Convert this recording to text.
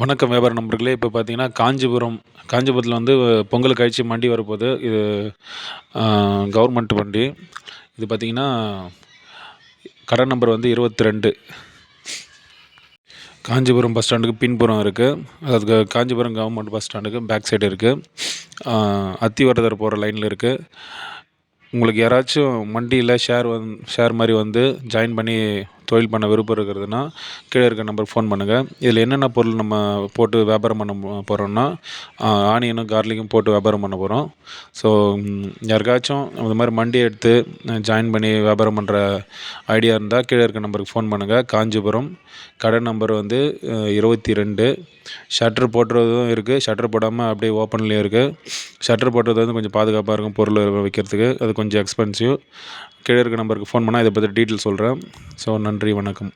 வணக்கம் வியாபார நண்பர்களே. இப்போ பார்த்தீங்கன்னா காஞ்சிபுரம் காஞ்சிபுரத்தில் வந்து பொங்கல் கழிச்சு மண்டி வரப்போகுது. இது கவர்மெண்ட் வண்டி. இது பார்த்தீங்கன்னா கடை நம்பர் வந்து இருபத்தி ரெண்டு காஞ்சிபுரம் பஸ் ஸ்டாண்டுக்கு பின்புறம் இருக்குது அதாவது காஞ்சிபுரம் கவர்மெண்ட் பஸ் ஸ்டாண்டுக்கு பேக் சைடு இருக்குது அத்திவரதர் போகிற லைனில் இருக்குது உங்களுக்கு யாராச்சும் மண்டியில் ஷேர் வந் ஷேர் மாதிரி வந்து ஜாயின் பண்ணி தொழில் பண்ண விருப்பம் இருக்கிறதுனா கீழே இருக்க நம்பருக்கு ஃபோன் பண்ணுங்கள் இதில் என்னென்ன பொருள் நம்ம போட்டு வியாபாரம் பண்ண போகிறோன்னா ஆனியனும் கார்லிக்கும் போட்டு வியாபாரம் பண்ண போகிறோம் ஸோ யாருக்காச்சும் இந்த மாதிரி மண்டி எடுத்து ஜாயின் பண்ணி வியாபாரம் பண்ணுற ஐடியா இருந்தால் கீழே இருக்க நம்பருக்கு ஃபோன் பண்ணுங்கள் காஞ்சிபுரம். கடை நம்பர் வந்து இருபத்தி ரெண்டு ஷட்ரு போட்டுறதும் இருக்குது ஷட்ரு போடாமல் அப்படியே ஓப்பன்லேயும் இருக்குது ஷட்ரு போட்டுறது வந்து கொஞ்சம் பாதுகாப்பாக இருக்கும் பொருள் வைக்கிறதுக்கு. அது கொஞ்சம் எக்ஸ்பென்சிவ் கீழே இருக்க நம்பருக்கு ஃபோன் பண்ணால் இதை பற்றி டீட்டெயில் சொல்கிறேன் ஸோ நன்றி வணக்கம்.